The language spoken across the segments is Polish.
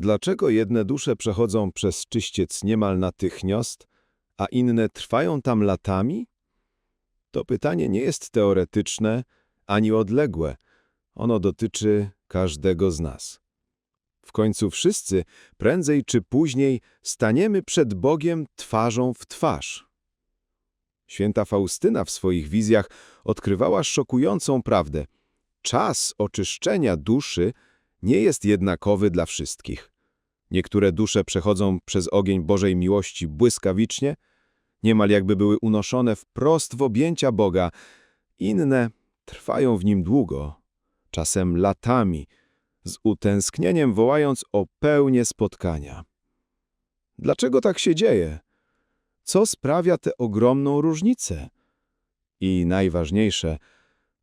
Dlaczego jedne dusze przechodzą przez czyściec niemal natychmiast, a inne trwają tam latami? To pytanie nie jest teoretyczne ani odległe. Ono dotyczy każdego z nas. W końcu wszyscy, prędzej czy później, staniemy przed Bogiem twarzą w twarz. Święta Faustyna w swoich wizjach odkrywała szokującą prawdę. Czas oczyszczenia duszy nie jest jednakowy dla wszystkich. Niektóre dusze przechodzą przez ogień Bożej miłości błyskawicznie, niemal jakby były unoszone wprost w objęcia Boga, inne trwają w nim długo, czasem latami, z utęsknieniem wołając o pełnię spotkania. Dlaczego tak się dzieje? Co sprawia tę ogromną różnicę? I najważniejsze,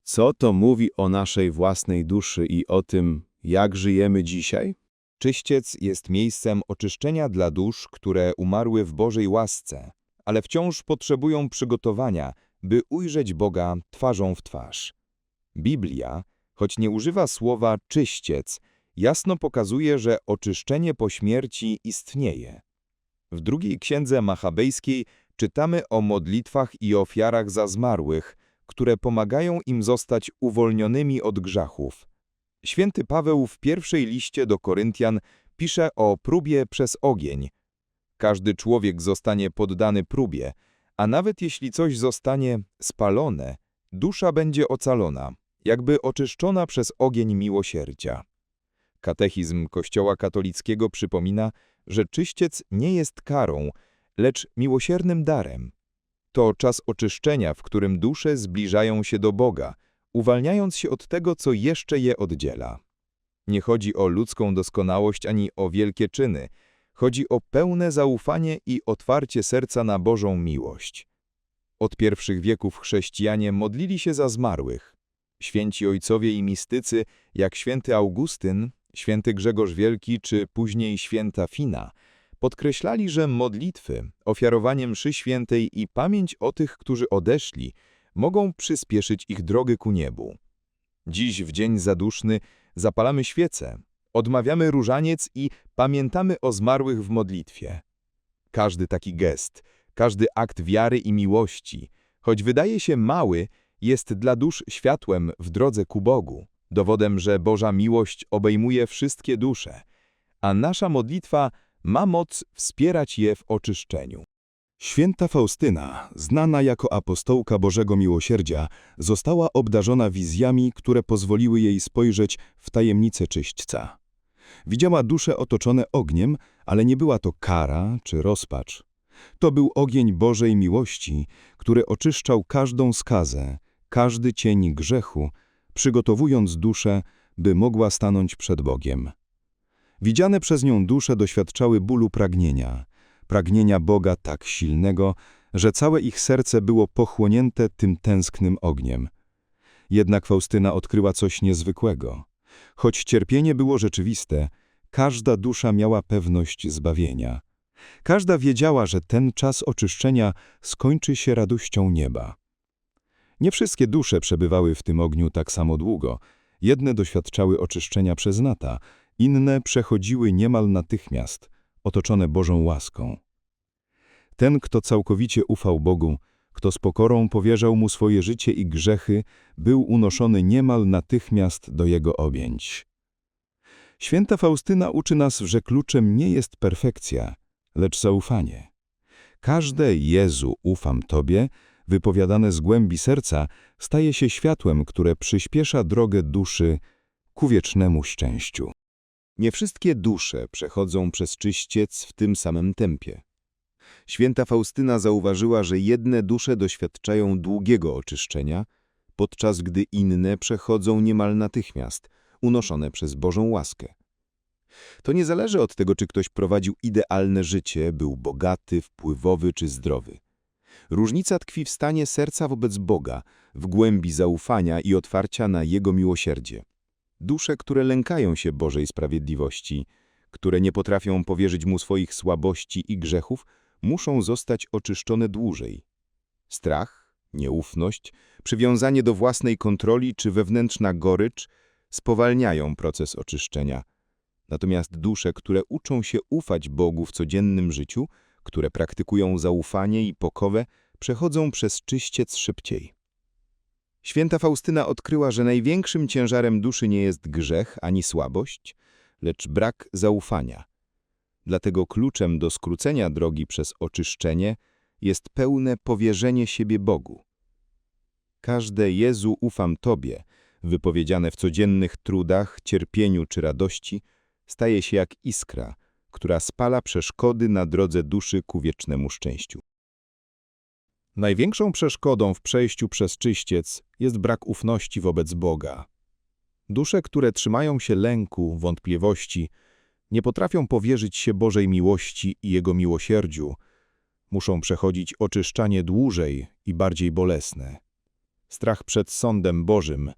co to mówi o naszej własnej duszy i o tym, jak żyjemy dzisiaj? Czyściec jest miejscem oczyszczenia dla dusz, które umarły w Bożej łasce, ale wciąż potrzebują przygotowania, by ujrzeć Boga twarzą w twarz. Biblia, choć nie używa słowa czyściec, jasno pokazuje, że oczyszczenie po śmierci istnieje. W drugiej księdze machabejskiej czytamy o modlitwach i ofiarach za zmarłych, które pomagają im zostać uwolnionymi od grzechów. Święty Paweł w pierwszej liście do Koryntian pisze o próbie przez ogień. Każdy człowiek zostanie poddany próbie, a nawet jeśli coś zostanie spalone, dusza będzie ocalona, jakby oczyszczona przez ogień miłosierdzia. Katechizm Kościoła katolickiego przypomina, że czyściec nie jest karą, lecz miłosiernym darem. To czas oczyszczenia, w którym dusze zbliżają się do Boga, uwalniając się od tego, co jeszcze je oddziela. Nie chodzi o ludzką doskonałość ani o wielkie czyny, chodzi o pełne zaufanie i otwarcie serca na Bożą miłość. Od pierwszych wieków chrześcijanie modlili się za zmarłych. Święci ojcowie i mistycy, jak święty Augustyn, święty Grzegorz Wielki czy później święta Fina, podkreślali, że modlitwy, ofiarowanie mszy świętej i pamięć o tych, którzy odeszli, mogą przyspieszyć ich drogę ku niebu. Dziś, w dzień zaduszny, zapalamy świece, odmawiamy różaniec i pamiętamy o zmarłych w modlitwie. Każdy taki gest, każdy akt wiary i miłości, choć wydaje się mały, jest dla dusz światłem w drodze ku Bogu, dowodem, że Boża miłość obejmuje wszystkie dusze, a nasza modlitwa ma moc wspierać je w oczyszczeniu. Święta Faustyna, znana jako apostołka Bożego Miłosierdzia, została obdarzona wizjami, które pozwoliły jej spojrzeć w tajemnicę czyśćca. Widziała dusze otoczone ogniem, ale nie była to kara czy rozpacz. To był ogień Bożej miłości, który oczyszczał każdą skazę, każdy cień grzechu, przygotowując duszę, by mogła stanąć przed Bogiem. Widziane przez nią dusze doświadczały bólu pragnienia, pragnienia Boga tak silnego, że całe ich serce było pochłonięte tym tęsknym ogniem. Jednak Faustyna odkryła coś niezwykłego. Choć cierpienie było rzeczywiste, każda dusza miała pewność zbawienia. Każda wiedziała, że ten czas oczyszczenia skończy się radością nieba. Nie wszystkie dusze przebywały w tym ogniu tak samo długo. Jedne doświadczały oczyszczenia przez lata, inne przechodziły niemal natychmiast, otoczone Bożą łaską. Ten, kto całkowicie ufał Bogu, kto z pokorą powierzał Mu swoje życie i grzechy, był unoszony niemal natychmiast do Jego objęć. Święta Faustyna uczy nas, że kluczem nie jest perfekcja, lecz zaufanie. Każde Jezu, ufam Tobie, wypowiadane z głębi serca, staje się światłem, które przyspiesza drogę duszy ku wiecznemu szczęściu. Nie wszystkie dusze przechodzą przez czyściec w tym samym tempie. Święta Faustyna zauważyła, że jedne dusze doświadczają długiego oczyszczenia, podczas gdy inne przechodzą niemal natychmiast, unoszone przez Bożą łaskę. To nie zależy od tego, czy ktoś prowadził idealne życie, był bogaty, wpływowy czy zdrowy. Różnica tkwi w stanie serca wobec Boga, w głębi zaufania i otwarcia na Jego miłosierdzie. Dusze, które lękają się Bożej sprawiedliwości, które nie potrafią powierzyć Mu swoich słabości i grzechów, muszą zostać oczyszczone dłużej. Strach, nieufność, przywiązanie do własnej kontroli czy wewnętrzna gorycz spowalniają proces oczyszczenia. Natomiast dusze, które uczą się ufać Bogu w codziennym życiu, które praktykują zaufanie i pokowę, przechodzą przez czyściec szybciej. Święta Faustyna odkryła, że największym ciężarem duszy nie jest grzech ani słabość, lecz brak zaufania. Dlatego kluczem do skrócenia drogi przez oczyszczenie jest pełne powierzenie siebie Bogu. Każde Jezu ufam Tobie, wypowiedziane w codziennych trudach, cierpieniu czy radości, staje się jak iskra, która spala przeszkody na drodze duszy ku wiecznemu szczęściu. Największą przeszkodą w przejściu przez czyściec jest brak ufności wobec Boga. Dusze, które trzymają się lęku, wątpliwości, nie potrafią powierzyć się Bożej miłości i Jego miłosierdziu, muszą przechodzić oczyszczanie dłużej i bardziej bolesne. Strach przed sądem Bożym,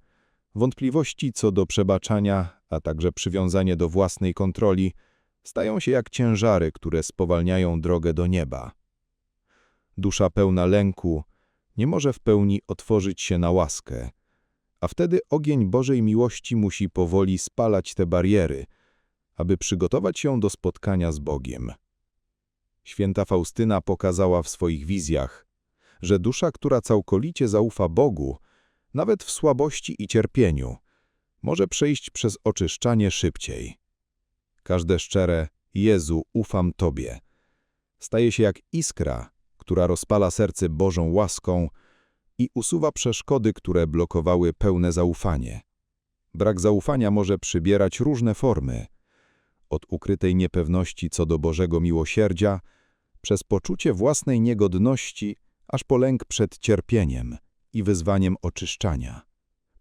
wątpliwości co do przebaczania, a także przywiązanie do własnej kontroli stają się jak ciężary, które spowalniają drogę do nieba. Dusza pełna lęku nie może w pełni otworzyć się na łaskę, a wtedy ogień Bożej miłości musi powoli spalać te bariery, aby przygotować się do spotkania z Bogiem. Święta Faustyna pokazała w swoich wizjach, że dusza, która całkowicie zaufa Bogu, nawet w słabości i cierpieniu, może przejść przez oczyszczanie szybciej. Każde szczere Jezu, ufam Tobie staje się jak iskra, która rozpala serce Bożą łaską i usuwa przeszkody, które blokowały pełne zaufanie. Brak zaufania może przybierać różne formy, od ukrytej niepewności co do Bożego miłosierdzia, przez poczucie własnej niegodności, aż po lęk przed cierpieniem i wyzwaniem oczyszczania.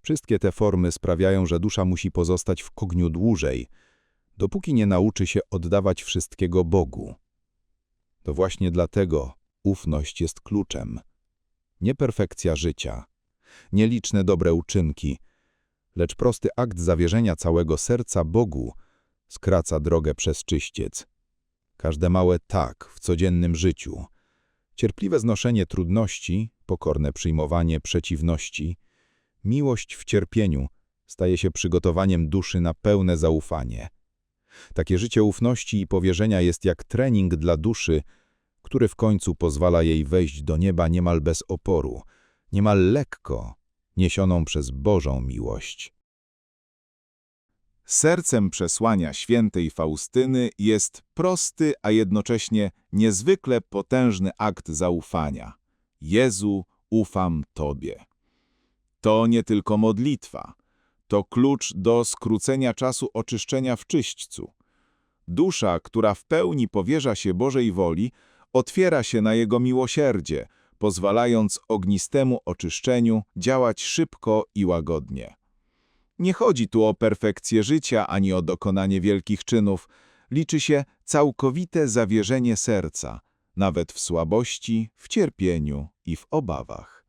Wszystkie te formy sprawiają, że dusza musi pozostać w kogniu dłużej, dopóki nie nauczy się oddawać wszystkiego Bogu. To właśnie dlatego ufność jest kluczem. Nie perfekcja życia, nie liczne dobre uczynki, lecz prosty akt zawierzenia całego serca Bogu skraca drogę przez czyściec. Każde małe tak w codziennym życiu, cierpliwe znoszenie trudności, pokorne przyjmowanie przeciwności, miłość w cierpieniu staje się przygotowaniem duszy na pełne zaufanie. Takie życie ufności i powierzenia jest jak trening dla duszy, który w końcu pozwala jej wejść do nieba niemal bez oporu, niemal lekko, niesioną przez Bożą miłość. Sercem przesłania świętej Faustyny jest prosty, a jednocześnie niezwykle potężny akt zaufania. Jezu, ufam Tobie. To nie tylko modlitwa, to klucz do skrócenia czasu oczyszczenia w czyśćcu. Dusza, która w pełni powierza się Bożej woli, otwiera się na Jego miłosierdzie, pozwalając ognistemu oczyszczeniu działać szybko i łagodnie. Nie chodzi tu o perfekcję życia ani o dokonanie wielkich czynów, liczy się całkowite zawierzenie serca, nawet w słabości, w cierpieniu i w obawach.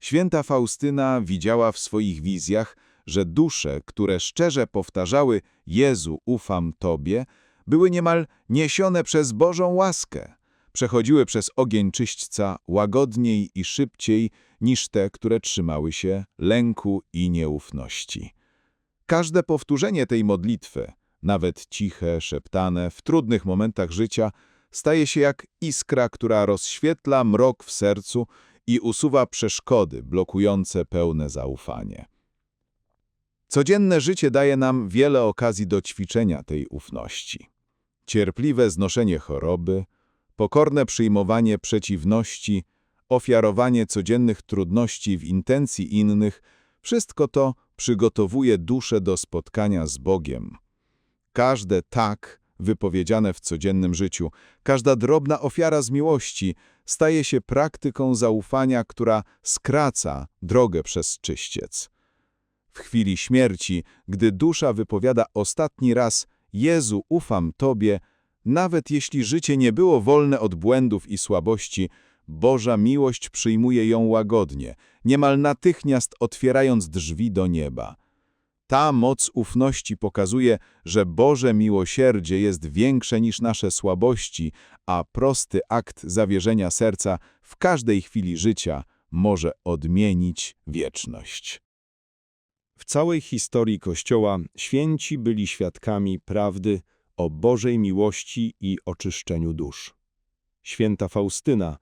Święta Faustyna widziała w swoich wizjach, że dusze, które szczerze powtarzały Jezu, ufam Tobie, były niemal niesione przez Bożą łaskę, przechodziły przez ogień czyśćca łagodniej i szybciej niż te, które trzymały się lęku i nieufności. Każde powtórzenie tej modlitwy, nawet ciche, szeptane, w trudnych momentach życia, staje się jak iskra, która rozświetla mrok w sercu i usuwa przeszkody blokujące pełne zaufanie. Codzienne życie daje nam wiele okazji do ćwiczenia tej ufności. Cierpliwe znoszenie choroby, pokorne przyjmowanie przeciwności, ofiarowanie codziennych trudności w intencji innych, wszystko to przygotowuje duszę do spotkania z Bogiem. Każde tak, wypowiedziane w codziennym życiu, każda drobna ofiara z miłości staje się praktyką zaufania, która skraca drogę przez czyściec. W chwili śmierci, gdy dusza wypowiada ostatni raz Jezu, ufam Tobie, nawet jeśli życie nie było wolne od błędów i słabości, Boża miłość przyjmuje ją łagodnie, niemal natychmiast otwierając drzwi do nieba. Ta moc ufności pokazuje, że Boże miłosierdzie jest większe niż nasze słabości, a prosty akt zawierzenia serca w każdej chwili życia może odmienić wieczność. W całej historii Kościoła święci byli świadkami prawdy o Bożej miłości i oczyszczeniu dusz. Święta Faustyna,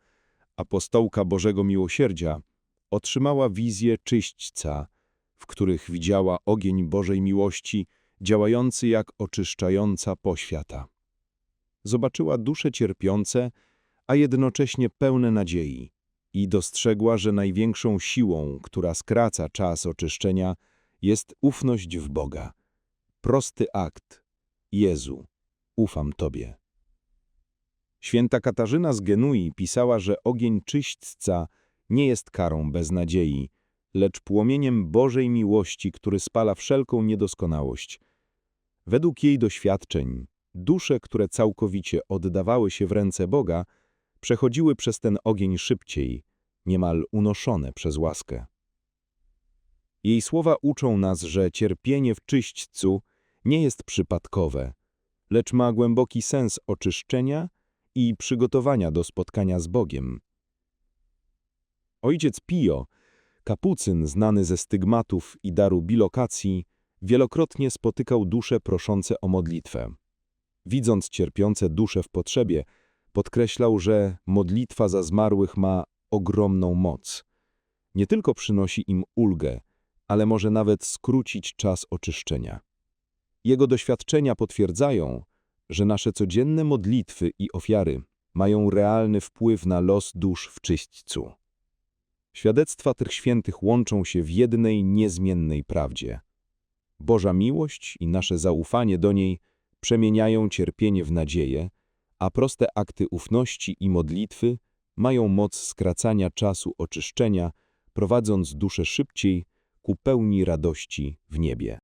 apostołka Bożego Miłosierdzia, otrzymała wizję czyśćca, w których widziała ogień Bożej miłości działający jak oczyszczająca poświata. Zobaczyła dusze cierpiące, a jednocześnie pełne nadziei i dostrzegła, że największą siłą, która skraca czas oczyszczenia, jest ufność w Boga. Prosty akt. Jezu, ufam Tobie. Święta Katarzyna z Genui pisała, że ogień czyśćca nie jest karą bez nadziei, lecz płomieniem Bożej miłości, który spala wszelką niedoskonałość. Według jej doświadczeń, dusze, które całkowicie oddawały się w ręce Boga, przechodziły przez ten ogień szybciej, niemal unoszone przez łaskę. Jej słowa uczą nas, że cierpienie w czyśćcu nie jest przypadkowe, lecz ma głęboki sens oczyszczenia i przygotowania do spotkania z Bogiem. Ojciec Pio, kapucyn znany ze stygmatów i daru bilokacji, wielokrotnie spotykał dusze proszące o modlitwę. Widząc cierpiące dusze w potrzebie, podkreślał, że modlitwa za zmarłych ma ogromną moc. Nie tylko przynosi im ulgę, ale może nawet skrócić czas oczyszczenia. Jego doświadczenia potwierdzają, że nasze codzienne modlitwy i ofiary mają realny wpływ na los dusz w czyśćcu. Świadectwa tych świętych łączą się w jednej niezmiennej prawdzie. Boża miłość i nasze zaufanie do niej przemieniają cierpienie w nadzieję, a proste akty ufności i modlitwy mają moc skracania czasu oczyszczenia, prowadząc duszę szybciej ku pełni radości w niebie.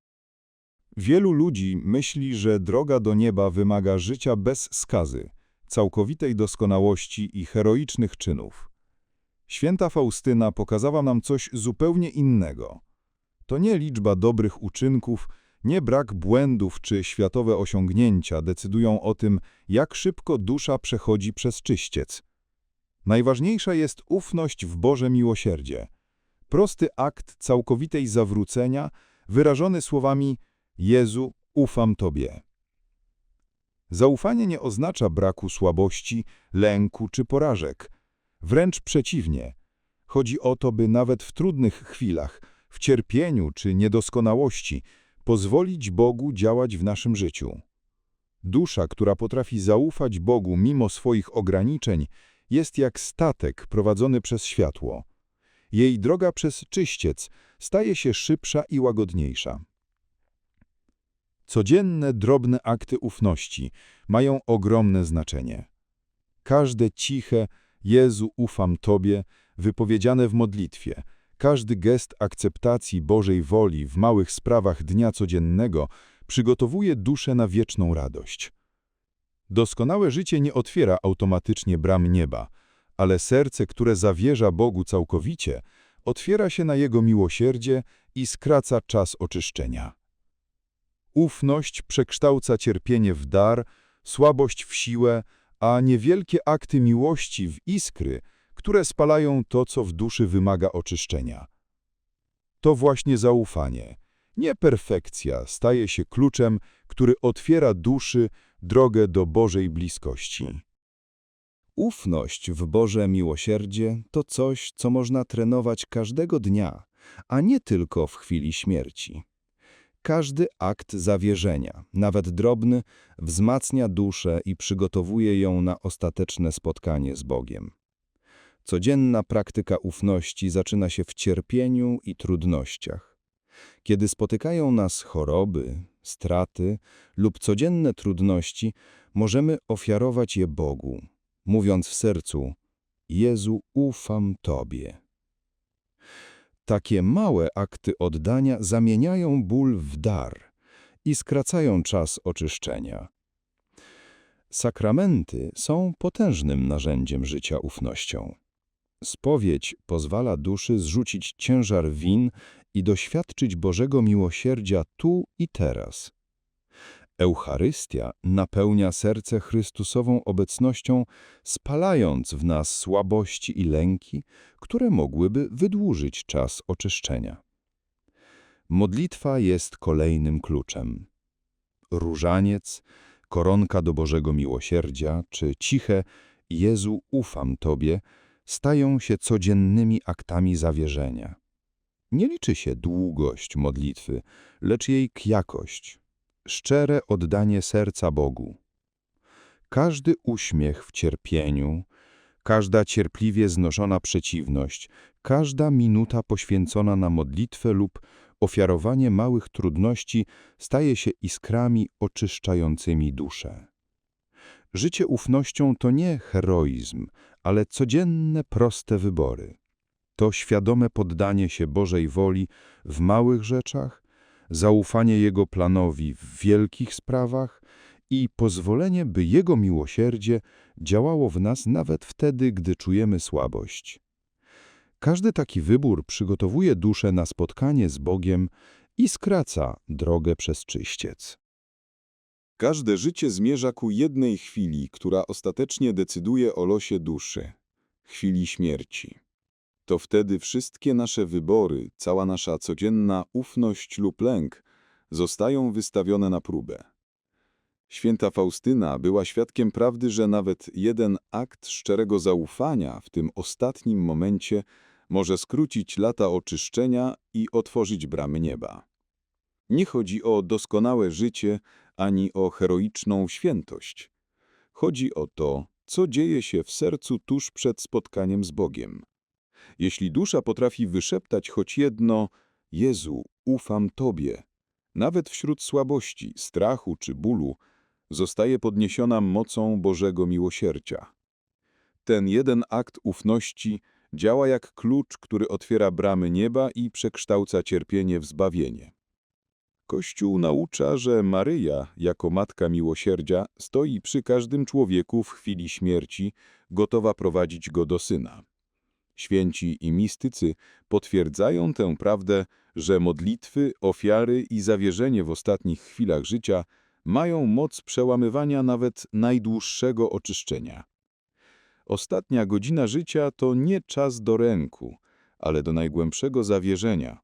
Wielu ludzi myśli, że droga do nieba wymaga życia bez skazy, całkowitej doskonałości i heroicznych czynów. Święta Faustyna pokazała nam coś zupełnie innego. To nie liczba dobrych uczynków, nie brak błędów czy światowe osiągnięcia decydują o tym, jak szybko dusza przechodzi przez czyściec. Najważniejsza jest ufność w Boże miłosierdzie. Prosty akt całkowitej zawrócenia, wyrażony słowami Jezu, ufam Tobie. Zaufanie nie oznacza braku słabości, lęku czy porażek. Wręcz przeciwnie. Chodzi o to, by nawet w trudnych chwilach, w cierpieniu czy niedoskonałości, pozwolić Bogu działać w naszym życiu. Dusza, która potrafi zaufać Bogu mimo swoich ograniczeń, jest jak statek prowadzony przez światło. Jej droga przez czyściec staje się szybsza i łagodniejsza. Codzienne, drobne akty ufności mają ogromne znaczenie. Każde ciche Jezu, ufam Tobie, wypowiedziane w modlitwie, każdy gest akceptacji Bożej woli w małych sprawach dnia codziennego przygotowuje duszę na wieczną radość. Doskonałe życie nie otwiera automatycznie bram nieba, ale serce, które zawierza Bogu całkowicie, otwiera się na Jego miłosierdzie i skraca czas oczyszczenia. Ufność przekształca cierpienie w dar, słabość w siłę, a niewielkie akty miłości w iskry, które spalają to, co w duszy wymaga oczyszczenia. To właśnie zaufanie, nie perfekcja, staje się kluczem, który otwiera duszy drogę do Bożej bliskości. Ufność w Boże miłosierdzie to coś, co można trenować każdego dnia, a nie tylko w chwili śmierci. Każdy akt zawierzenia, nawet drobny, wzmacnia duszę i przygotowuje ją na ostateczne spotkanie z Bogiem. Codzienna praktyka ufności zaczyna się w cierpieniu i trudnościach. Kiedy spotykają nas choroby, straty lub codzienne trudności, możemy ofiarować je Bogu, mówiąc w sercu: Jezu, ufam Tobie. Takie małe akty oddania zamieniają ból w dar i skracają czas oczyszczenia. Sakramenty są potężnym narzędziem życia ufnością. Spowiedź pozwala duszy zrzucić ciężar win i doświadczyć Bożego miłosierdzia tu i teraz. Eucharystia napełnia serce Chrystusową obecnością, spalając w nas słabości i lęki, które mogłyby wydłużyć czas oczyszczenia. Modlitwa jest kolejnym kluczem. Różaniec, koronka do Bożego Miłosierdzia czy ciche Jezu, ufam Tobie stają się codziennymi aktami zawierzenia. Nie liczy się długość modlitwy, lecz jej jakość, szczere oddanie serca Bogu. Każdy uśmiech w cierpieniu, każda cierpliwie znoszona przeciwność, każda minuta poświęcona na modlitwę lub ofiarowanie małych trudności staje się iskrami oczyszczającymi duszę. Życie ufnością to nie heroizm, ale codzienne, proste wybory. To świadome poddanie się Bożej woli w małych rzeczach, zaufanie Jego planowi w wielkich sprawach i pozwolenie, by Jego miłosierdzie działało w nas nawet wtedy, gdy czujemy słabość. Każdy taki wybór przygotowuje duszę na spotkanie z Bogiem i skraca drogę przez czyściec. Każde życie zmierza ku jednej chwili, która ostatecznie decyduje o losie duszy chwili śmierci. To wtedy wszystkie nasze wybory, cała nasza codzienna ufność lub lęk zostają wystawione na próbę. Święta Faustyna była świadkiem prawdy, że nawet jeden akt szczerego zaufania w tym ostatnim momencie może skrócić lata oczyszczenia i otworzyć bramy nieba. Nie chodzi o doskonałe życie ani o heroiczną świętość. Chodzi o to, co dzieje się w sercu tuż przed spotkaniem z Bogiem. Jeśli dusza potrafi wyszeptać choć jedno Jezu, ufam Tobie, nawet wśród słabości, strachu czy bólu, zostaje podniesiona mocą Bożego miłosierdzia. Ten jeden akt ufności działa jak klucz, który otwiera bramy nieba i przekształca cierpienie w zbawienie. Kościół naucza, że Maryja, jako Matka Miłosierdzia, stoi przy każdym człowieku w chwili śmierci, gotowa prowadzić go do Syna. Święci i mistycy potwierdzają tę prawdę, że modlitwy, ofiary i zawierzenie w ostatnich chwilach życia mają moc przełamywania nawet najdłuższego oczyszczenia. Ostatnia godzina życia to nie czas do ręku, ale do najgłębszego zawierzenia.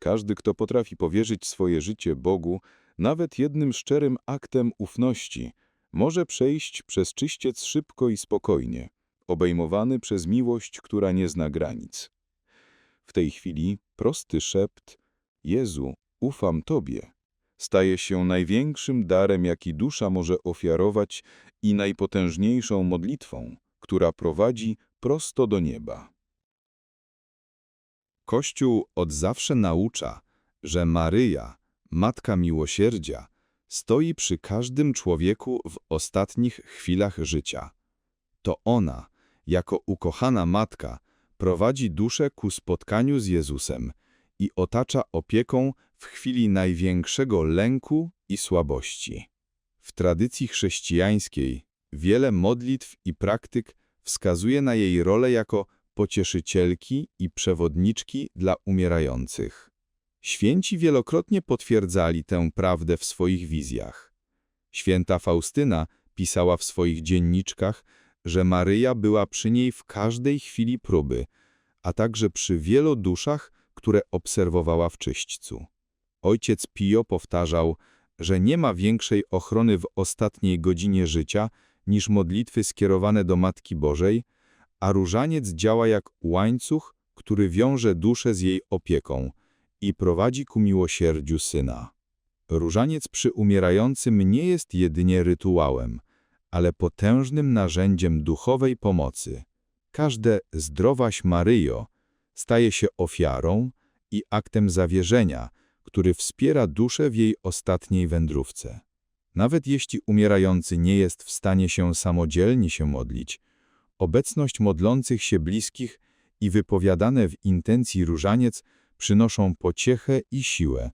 Każdy, kto potrafi powierzyć swoje życie Bogu, nawet jednym szczerym aktem ufności, może przejść przez czyściec szybko i spokojnie, obejmowany przez miłość, która nie zna granic. W tej chwili prosty szept Jezu, ufam Tobie staje się największym darem, jaki dusza może ofiarować i najpotężniejszą modlitwą, która prowadzi prosto do nieba. Kościół od zawsze naucza, że Maryja, Matka Miłosierdzia, stoi przy każdym człowieku w ostatnich chwilach życia. To ona, jako ukochana matka, prowadzi duszę ku spotkaniu z Jezusem i otacza opieką w chwili największego lęku i słabości. W tradycji chrześcijańskiej wiele modlitw i praktyk wskazuje na jej rolę jako pocieszycielki i przewodniczki dla umierających. Święci wielokrotnie potwierdzali tę prawdę w swoich wizjach. Święta Faustyna pisała w swoich dzienniczkach, że Maryja była przy niej w każdej chwili próby, a także przy wielu duszach, które obserwowała w czyśćcu. Ojciec Pio powtarzał, że nie ma większej ochrony w ostatniej godzinie życia niż modlitwy skierowane do Matki Bożej, a różaniec działa jak łańcuch, który wiąże duszę z jej opieką i prowadzi ku miłosierdziu Syna. Różaniec przy umierającym nie jest jedynie rytuałem, ale potężnym narzędziem duchowej pomocy. Każde zdrowaś Maryjo staje się ofiarą i aktem zawierzenia, który wspiera duszę w jej ostatniej wędrówce. Nawet jeśli umierający nie jest w stanie się samodzielnie się modlić, obecność modlących się bliskich i wypowiadane w intencji różaniec przynoszą pociechę i siłę,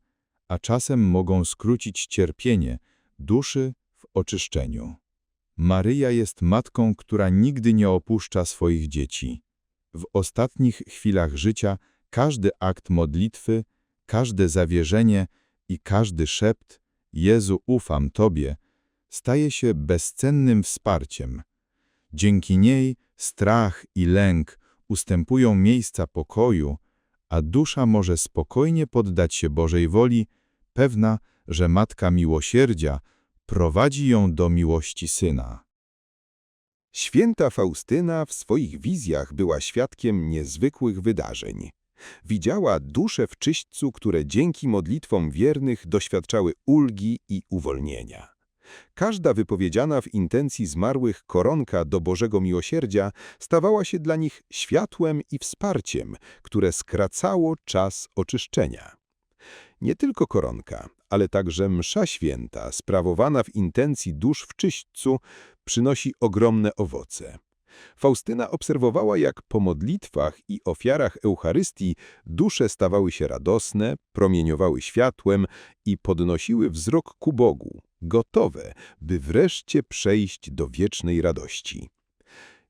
a czasem mogą skrócić cierpienie duszy w oczyszczeniu. Maryja jest matką, która nigdy nie opuszcza swoich dzieci. W ostatnich chwilach życia każdy akt modlitwy, każde zawierzenie i każdy szept Jezu, ufam Tobie, staje się bezcennym wsparciem. Dzięki niej strach i lęk ustępują miejsca pokoju, a dusza może spokojnie poddać się Bożej woli, pewna, że Matka Miłosierdzia prowadzi ją do miłości Syna. Święta Faustyna w swoich wizjach była świadkiem niezwykłych wydarzeń. Widziała dusze w czyśćcu, które dzięki modlitwom wiernych doświadczały ulgi i uwolnienia. Każda wypowiedziana w intencji zmarłych koronka do Bożego Miłosierdzia stawała się dla nich światłem i wsparciem, które skracało czas oczyszczenia. Nie tylko koronka, ale także msza święta, sprawowana w intencji dusz w czyśćcu, przynosi ogromne owoce. Faustyna obserwowała, jak po modlitwach i ofiarach Eucharystii dusze stawały się radosne, promieniowały światłem i podnosiły wzrok ku Bogu, gotowe, by wreszcie przejść do wiecznej radości.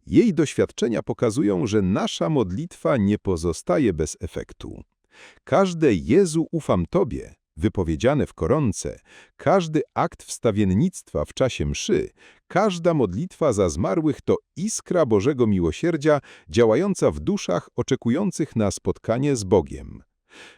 Jej doświadczenia pokazują, że nasza modlitwa nie pozostaje bez efektu. Każde Jezu ufam Tobie, wypowiedziane w koronce, każdy akt wstawiennictwa w czasie mszy, każda modlitwa za zmarłych to iskra Bożego Miłosierdzia działająca w duszach oczekujących na spotkanie z Bogiem.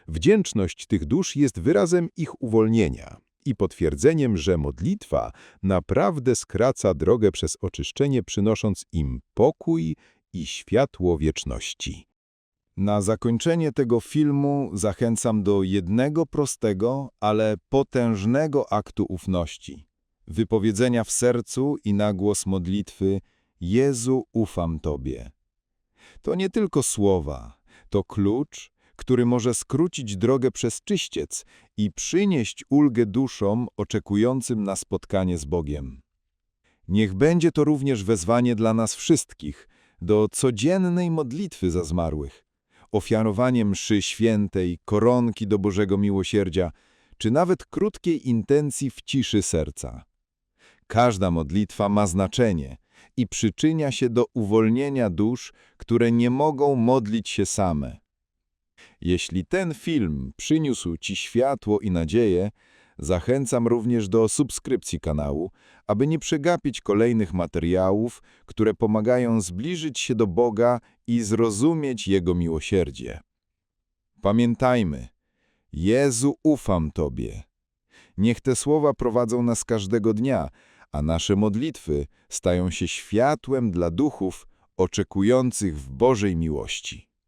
Wdzięczność tych dusz jest wyrazem ich uwolnienia i potwierdzeniem, że modlitwa naprawdę skraca drogę przez oczyszczenie, przynosząc im pokój i światło wieczności. Na zakończenie tego filmu zachęcam do jednego prostego, ale potężnego aktu ufności. Wypowiedzenia w sercu i na głos modlitwy Jezu, ufam Tobie. To nie tylko słowa, to klucz, który może skrócić drogę przez czyściec i przynieść ulgę duszom oczekującym na spotkanie z Bogiem. Niech będzie to również wezwanie dla nas wszystkich do codziennej modlitwy za zmarłych ofiarowanie mszy świętej, koronki do Bożego Miłosierdzia, czy nawet krótkiej intencji w ciszy serca. Każda modlitwa ma znaczenie i przyczynia się do uwolnienia dusz, które nie mogą modlić się same. Jeśli ten film przyniósł Ci światło i nadzieję, zachęcam również do subskrypcji kanału, aby nie przegapić kolejnych materiałów, które pomagają zbliżyć się do Boga i zrozumieć Jego miłosierdzie. Pamiętajmy, Jezu, ufam Tobie. Niech te słowa prowadzą nas każdego dnia, a nasze modlitwy stają się światłem dla duchów oczekujących w Bożej miłości.